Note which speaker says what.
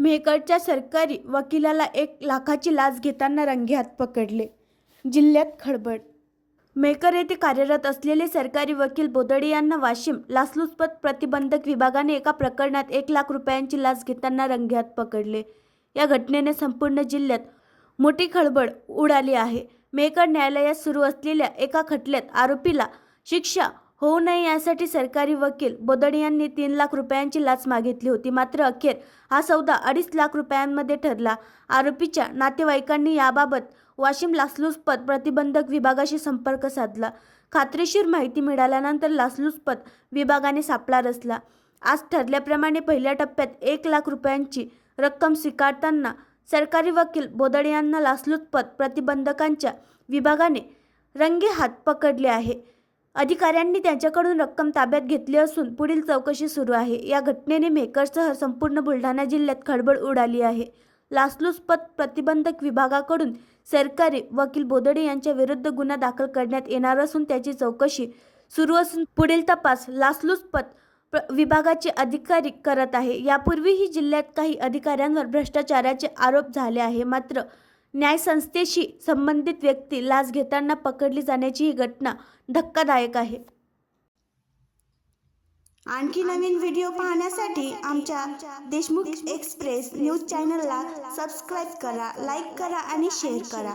Speaker 1: मेहकरच्या सरकारी वकिलाला एक लाखाची लाच घेताना रंगेहात पकडले. जिल्ह्यात खळबळ. मेहकर येथे कार्यरत असलेले सरकारी वकील बोदडे यांना वाशिम लाचलुचपत प्रतिबंधक विभागाने एका प्रकरणात एक लाख रुपयांची लाच घेताना रंगेहात पकडले. या घटनेने संपूर्ण जिल्ह्यात मोठी खळबळ उडाली आहे. मेकर न्यायालयात सुरू असलेल्या एका खटल्यात आरोपीला शिक्षा होऊ नये यासाठी सरकारी वकील बोदड यांनी तीन लाख रुपयांची लाच मागितली होती. मात्र अखेर हा सौदा अडीच लाख रुपयांमध्ये ठरला. आरोपीच्या नातेवाईकांनी याबाबत वाशिम लाचलुचपत प्रतिबंधक विभागाशी संपर्क साधला. खात्रीशीर माहिती मिळाल्यानंतर लाचलुचपत विभागाने सापळा रचला. आज ठरल्याप्रमाणे पहिल्या टप्प्यात एक लाख रुपयांची रक्कम स्वीकारताना सरकारी वकील बोदड यांना लाचलुचपत प्रतिबंधकांच्या विभागाने रंगे हात पकडले आहे. अधिकाऱ्यांनी त्यांच्याकडून रक्कम ताब्यात घेतली असून पुढील चौकशी सुरू आहे. या घटनेने मेकरसह संपूर्ण बुलढाणा जिल्ह्यात खळबळ उडाली आहे. लाचलुचपत प्रतिबंधक विभागाकडून सरकारी वकील बोदडे यांच्या विरुद्ध गुन्हा दाखल करण्यात येणार असून त्याची चौकशी सुरू असून पुढील तपास लाचलुचपत प्र- विभागाचे अधिकारी करत आहे. यापूर्वीही जिल्ह्यात काही अधिकाऱ्यांवर भ्रष्टाचाराचे आरोप झाले आहे. मात्र न्यायसंस्थेशी संबंधित व्यक्ती लाच घेताना पकडली जाण्याची ही घटना धक्कादायक आहे.
Speaker 2: आणखी नवीन व्हिडिओ पाहण्यासाठी आमच्या देशमुख एक्सप्रेस न्यूज चॅनलला सबस्क्राईब करा लाईक करा आणि शेअर करा.